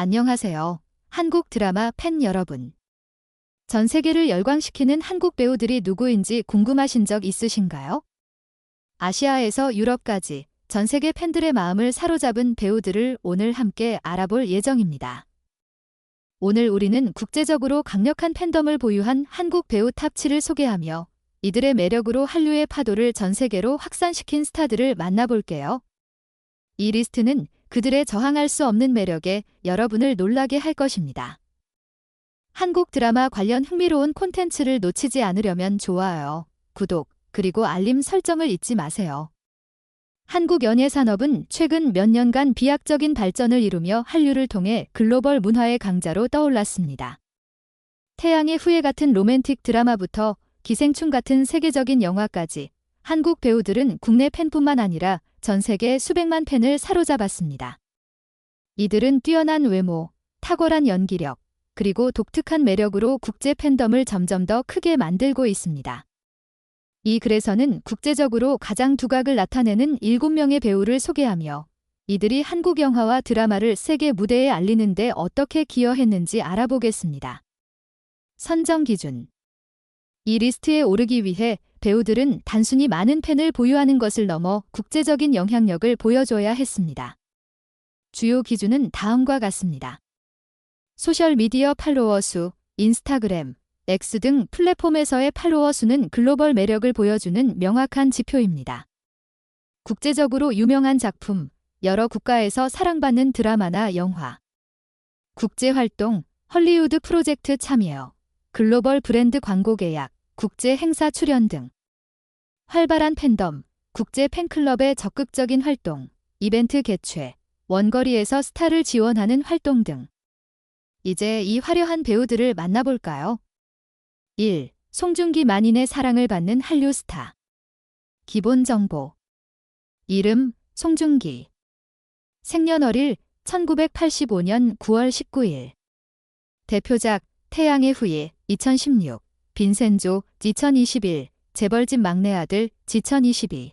안녕하세요. 한국 드라마 팬 여러분. 전 세계를 열광시키는 한국 배우들이 누구인지 궁금하신 적 있으신가요? 아시아에서 유럽까지 전 세계 팬들의 마음을 사로잡은 배우들을 오늘 함께 알아볼 예정입니다. 오늘 우리는 국제적으로 강력한 팬덤을 보유한 한국 배우 탑7을 소개하며 이들의 매력으로 한류의 파도를 전 세계로 확산시킨 스타들을 만나볼게요. 이 리스트는 그들의 저항할 수 없는 매력에 여러분을 놀라게 할 것입니다. 한국 드라마 관련 흥미로운 콘텐츠를 놓치지 않으려면 좋아요, 구독, 그리고 알림 설정을 잊지 마세요. 한국 연예 산업은 최근 몇 년간 비약적인 발전을 이루며 한류를 통해 글로벌 문화의 강자로 떠올랐습니다. 태양의 후예 같은 로맨틱 드라마부터 기생충 같은 세계적인 영화까지 한국 배우들은 국내 팬뿐만 아니라 전 세계 수백만 팬을 사로잡았습니다. 이들은 뛰어난 외모, 탁월한 연기력, 그리고 독특한 매력으로 국제 팬덤을 점점 더 크게 만들고 있습니다. 이 글에서는 국제적으로 가장 두각을 나타내는 7명의 배우를 소개하며 이들이 한국 영화와 드라마를 세계 무대에 알리는데 어떻게 기여했는지 알아보겠습니다. 선정 기준 이 리스트에 오르기 위해 배우들은 단순히 많은 팬을 보유하는 것을 넘어 국제적인 영향력을 보여줘야 했습니다. 주요 기준은 다음과 같습니다. 소셜미디어 팔로워 수, 인스타그램, X 등 플랫폼에서의 팔로워 수는 글로벌 매력을 보여주는 명확한 지표입니다. 국제적으로 유명한 작품, 여러 국가에서 사랑받는 드라마나 영화, 국제활동, 헐리우드 프로젝트 참여, 글로벌 브랜드 광고 계약, 국제 행사 출연 등 활발한 팬덤, 국제 팬클럽의 적극적인 활동, 이벤트 개최, 원거리에서 스타를 지원하는 활동 등. 이제 이 화려한 배우들을 만나볼까요? 1. 송중기 만인의 사랑을 받는 한류 스타. 기본 정보. 이름, 송중기. 생년월일 1985년 9월 19일. 대표작 태양의 후예 2016. 빈센조 2021. 재벌집 막내 아들 2022.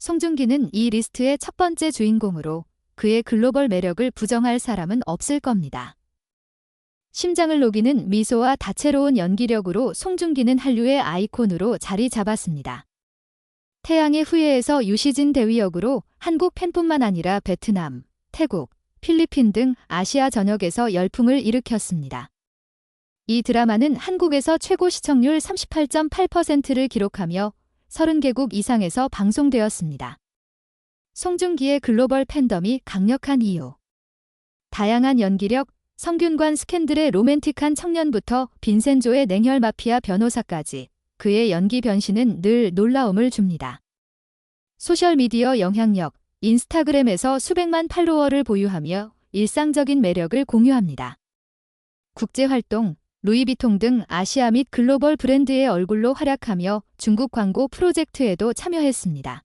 송중기는 이 리스트의 첫 번째 주인공으로 그의 글로벌 매력을 부정할 사람은 없을 겁니다. 심장을 녹이는 미소와 다채로운 연기력으로 송중기는 한류의 아이콘으로 자리 잡았습니다. 태양의 후예에서 유시진 대위 역으로 한국 팬뿐만 아니라 베트남, 태국, 필리핀 등 아시아 전역에서 열풍을 일으켰습니다. 이 드라마는 한국에서 최고 시청률 38.8%를 기록하며 30개국 이상에서 방송되었습니다. 송중기의 글로벌 팬덤이 강력한 이유. 다양한 연기력, 성균관 스캔들의 로맨틱한 청년부터 빈센조의 냉혈 마피아 변호사까지 그의 연기 변신은 늘 놀라움을 줍니다. 소셜미디어 영향력, 인스타그램에서 수백만 팔로워를 보유하며 일상적인 매력을 공유합니다. 국제활동, 루이비통 등 아시아 및 글로벌 브랜드의 얼굴로 활약하며 중국 광고 프로젝트에도 참여했습니다.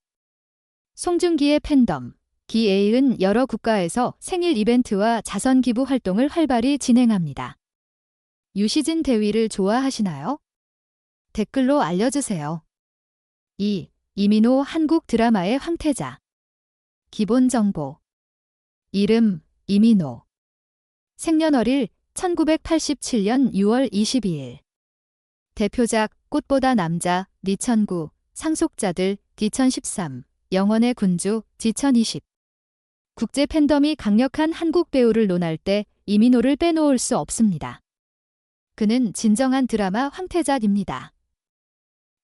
송중기의 팬덤, 기에이은 여러 국가에서 생일 이벤트와 자선 기부 활동을 활발히 진행합니다. 유시진 대위를 좋아하시나요? 댓글로 알려주세요. 2. 이민호 한국 드라마의 황태자. 기본 정보. 이름, 이민호. 생년월일 1987년 6월 22일. 대표작 꽃보다 남자, 니천구, 상속자들, 2013, 영원의 군주, 2020. 국제 팬덤이 강력한 한국 배우를 논할 때 이민호를 빼놓을 수 없습니다. 그는 진정한 드라마 황태자입니다.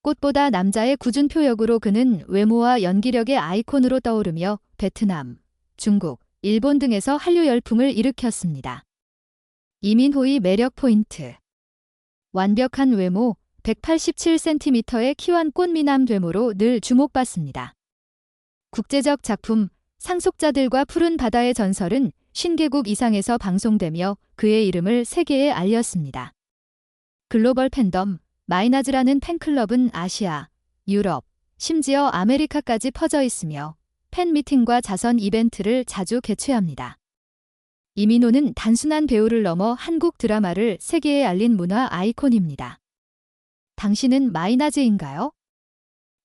꽃보다 남자의 구준표 역으로 그는 외모와 연기력의 아이콘으로 떠오르며 베트남, 중국, 일본 등에서 한류 열풍을 일으켰습니다. 이민호의 매력 포인트. 완벽한 외모, 187cm의 키완 꽃미남 되모로 늘 주목받습니다. 국제적 작품 상속자들과 푸른 바다의 전설은 50개국 이상에서 방송되며 그의 이름을 세계에 알렸습니다. 글로벌 팬덤 마이나즈라는 팬클럽은 아시아, 유럽, 심지어 아메리카까지 퍼져 있으며 팬미팅과 자선 이벤트를 자주 개최합니다. 이민호는 단순한 배우를 넘어 한국 드라마를 세계에 알린 문화 아이콘입니다. 당신은 마이나즈인가요?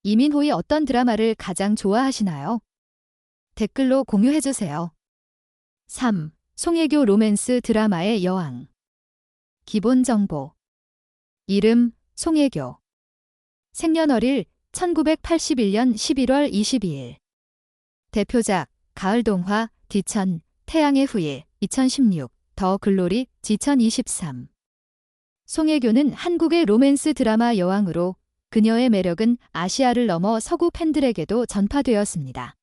이민호의 어떤 드라마를 가장 좋아하시나요? 댓글로 공유해주세요. 3. 송혜교 로맨스 드라마의 여왕. 기본 정보. 이름 송혜교. 생년월일 1981년 11월 22일. 대표작 가을 동화 디천 태양의 후예 2016 더 글로리 지천 23 송혜교는 한국의 로맨스 드라마 여왕으로 그녀의 매력은 아시아를 넘어 서구 팬들에게도 전파되었습니다.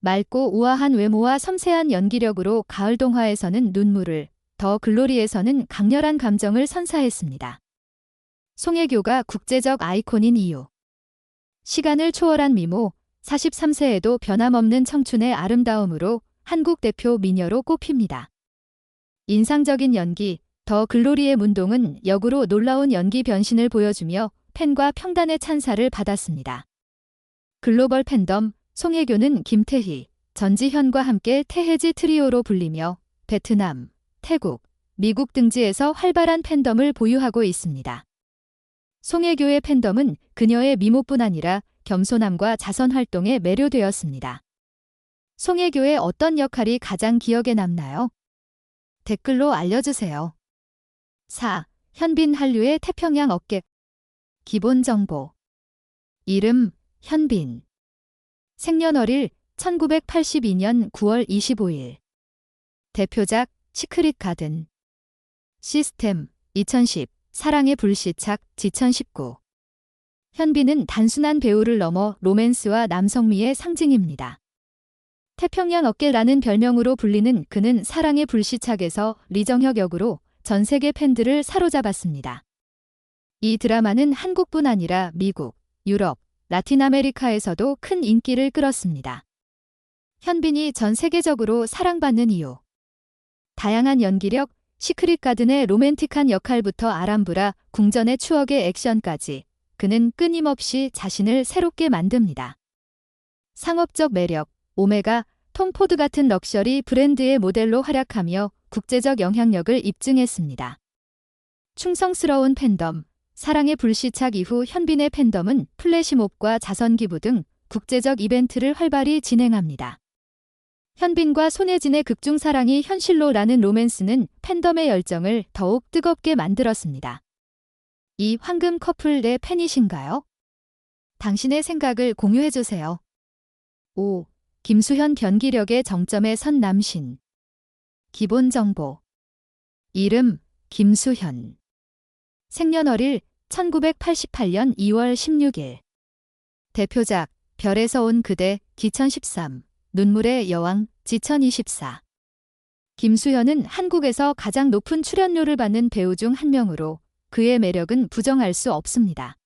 맑고 우아한 외모와 섬세한 연기력으로 가을 동화에서는 눈물을, 더 글로리에서는 강렬한 감정을 선사했습니다. 송혜교가 국제적 아이콘인 이유. 시간을 초월한 미모, 43세에도 변함없는 청춘의 아름다움으로 한국 대표 미녀로 꼽힙니다. 인상적인 연기, 더 글로리의 문동은 역으로 놀라운 연기 변신을 보여주며 팬과 평단의 찬사를 받았습니다. 글로벌 팬덤, 송혜교는 김태희, 전지현과 함께 태해지 트리오로 불리며 베트남, 태국, 미국 등지에서 활발한 팬덤을 보유하고 있습니다. 송혜교의 팬덤은 그녀의 미모뿐 아니라 겸손함과 자선 활동에 매료되었습니다. 송혜교의 어떤 역할이 가장 기억에 남나요? 댓글로 알려주세요. 4. 현빈 한류의 태평양 어깨 기본 정보 이름 현빈 생년월일 1982년 9월 25일 대표작 시크릿 가든 시스템 2010 사랑의 불시착 지천 19 현빈은 단순한 배우를 넘어 로맨스와 남성미의 상징입니다. 태평양 어깨라는 별명으로 불리는 그는 사랑의 불시착에서 리정혁 역으로 전 세계 팬들을 사로잡았습니다. 이 드라마는 한국뿐 아니라 미국, 유럽, 라틴 아메리카에서도 큰 인기를 끌었습니다. 현빈이 전 세계적으로 사랑받는 이유. 다양한 연기력, 시크릿 가든의 로맨틱한 역할부터 아람브라, 궁전의 추억의 액션까지 그는 끊임없이 자신을 새롭게 만듭니다. 상업적 매력, 오메가, 톰 포드 같은 럭셔리 브랜드의 모델로 활약하며 국제적 영향력을 입증했습니다. 충성스러운 팬덤, 사랑의 불시착 이후 현빈의 팬덤은 플래시몹과 자선기부 등 국제적 이벤트를 활발히 진행합니다. 현빈과 손예진의 극중 사랑이 현실로라는 로맨스는 팬덤의 열정을 더욱 뜨겁게 만들었습니다. 이 황금 커플 내 팬이신가요? 당신의 생각을 공유해주세요. 5. 김수현 변기력의 정점에 선 남신. 기본 정보. 이름 김수현. 생년월일 1988년 2월 16일. 대표작 별에서 온 그대 기천 13 눈물의 여왕 지천 24 김수현은 한국에서 가장 높은 출연료를 받는 배우 중 한 명으로 그의 매력은 부정할 수 없습니다.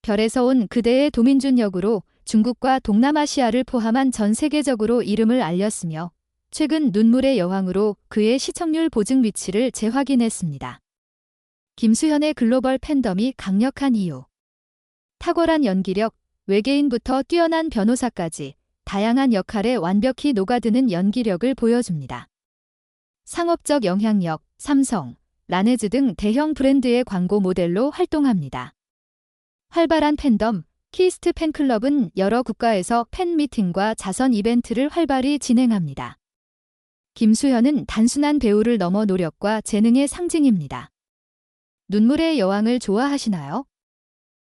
별에서 온 그대의 도민준 역으로 중국과 동남아시아를 포함한 전 세계적으로 이름을 알렸으며 최근 눈물의 여왕으로 그의 시청률 보증 위치를 재확인했습니다. 김수현의 글로벌 팬덤이 강력한 이유. 탁월한 연기력, 외계인부터 뛰어난 변호사까지 다양한 역할에 완벽히 녹아드는 연기력을 보여줍니다. 상업적 영향력, 삼성, 라네즈 등 대형 브랜드의 광고 모델로 활동합니다. 활발한 팬덤, 키스트 팬클럽은 여러 국가에서 팬 미팅과 자선 이벤트를 활발히 진행합니다. 김수현은 단순한 배우를 넘어 노력과 재능의 상징입니다. 눈물의 여왕을 좋아하시나요?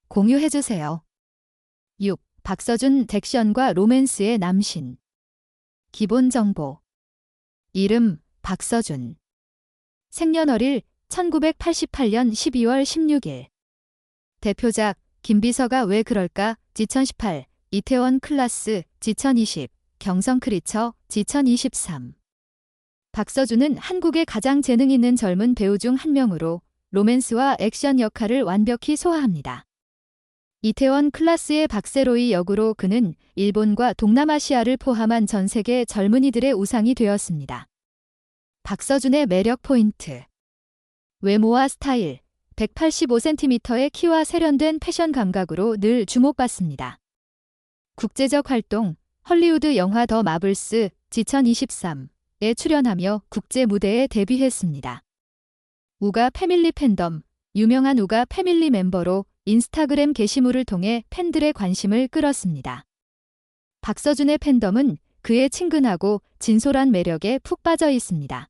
공유해주세요. 6. 박서준 덱션과 로맨스의 남신. 기본 정보. 이름 박서준. 생년월일 1988년 12월 16일. 대표작 김비서가 왜 그럴까? 지천 18, 이태원 클라스, 지천 20, 경성 크리처, 지천 23. 박서준은 한국의 가장 재능 있는 젊은 배우 중 한 명으로 로맨스와 액션 역할을 완벽히 소화합니다. 이태원 클라스의 박세로이 역으로 그는 일본과 동남아시아를 포함한 전 세계 젊은이들의 우상이 되었습니다. 박서준의 매력 포인트. 외모와 스타일, 185cm의 키와 세련된 패션 감각으로 늘 주목받습니다. 국제적 활동, 헐리우드 영화 더 마블스 지천 23에 출연하며 국제 무대에 데뷔했습니다. 우가 패밀리 팬덤, 유명한 우가 패밀리 멤버로 인스타그램 게시물을 통해 팬들의 관심을 끌었습니다. 박서준의 팬덤은 그의 친근하고 진솔한 매력에 푹 빠져 있습니다.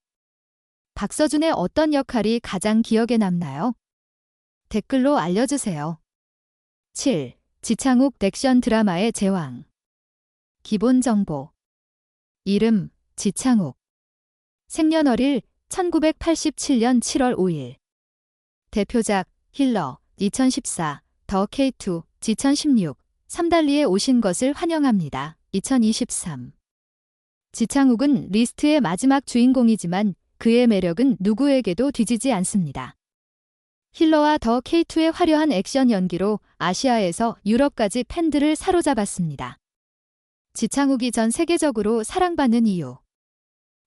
박서준의 어떤 역할이 가장 기억에 남나요? 댓글로 알려주세요. 7. 지창욱 액션 드라마의 제왕. 기본 정보. 이름, 지창욱. 생년월일 1987년 7월 5일. 대표작, 힐러, 2014, 더 K2, 2016, 3달리에 오신 것을 환영합니다. 2023. 지창욱은 리스트의 마지막 주인공이지만 그의 매력은 누구에게도 뒤지지 않습니다. 힐러와 더 K2의 화려한 액션 연기로 아시아에서 유럽까지 팬들을 사로잡았습니다. 지창욱이 전 세계적으로 사랑받는 이유.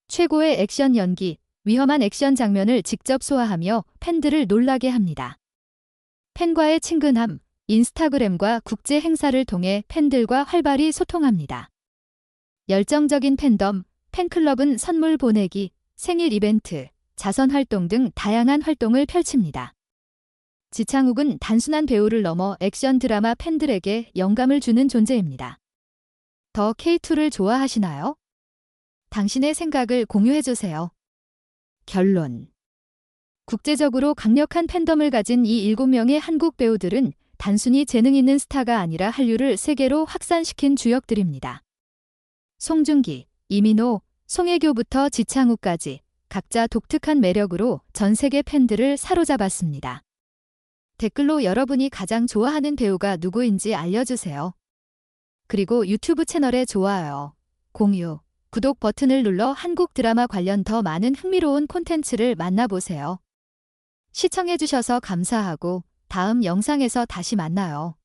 최고의 액션 연기, 위험한 액션 장면을 직접 소화하며 팬들을 놀라게 합니다. 팬과의 친근함, 인스타그램과 국제 행사를 통해 팬들과 활발히 소통합니다. 열정적인 팬덤, 팬클럽은 선물 보내기, 생일 이벤트, 자선 활동 등 다양한 활동을 펼칩니다. 지창욱은 단순한 배우를 넘어 액션 드라마 팬들에게 영감을 주는 존재입니다. 더 K2를 좋아하시나요? 당신의 생각을 공유해주세요. 결론. 국제적으로 강력한 팬덤을 가진 이 7명의 한국 배우들은 단순히 재능 있는 스타가 아니라 한류를 세계로 확산시킨 주역들입니다. 송중기, 이민호, 송혜교부터 지창욱까지 각자 독특한 매력으로 전 세계 팬들을 사로잡았습니다. 댓글로 여러분이 가장 좋아하는 배우가 누구인지 알려주세요. 그리고 유튜브 채널에 좋아요, 공유, 구독 버튼을 눌러 한국 드라마 관련 더 많은 흥미로운 콘텐츠를 만나보세요. 시청해주셔서 감사하고 다음 영상에서 다시 만나요.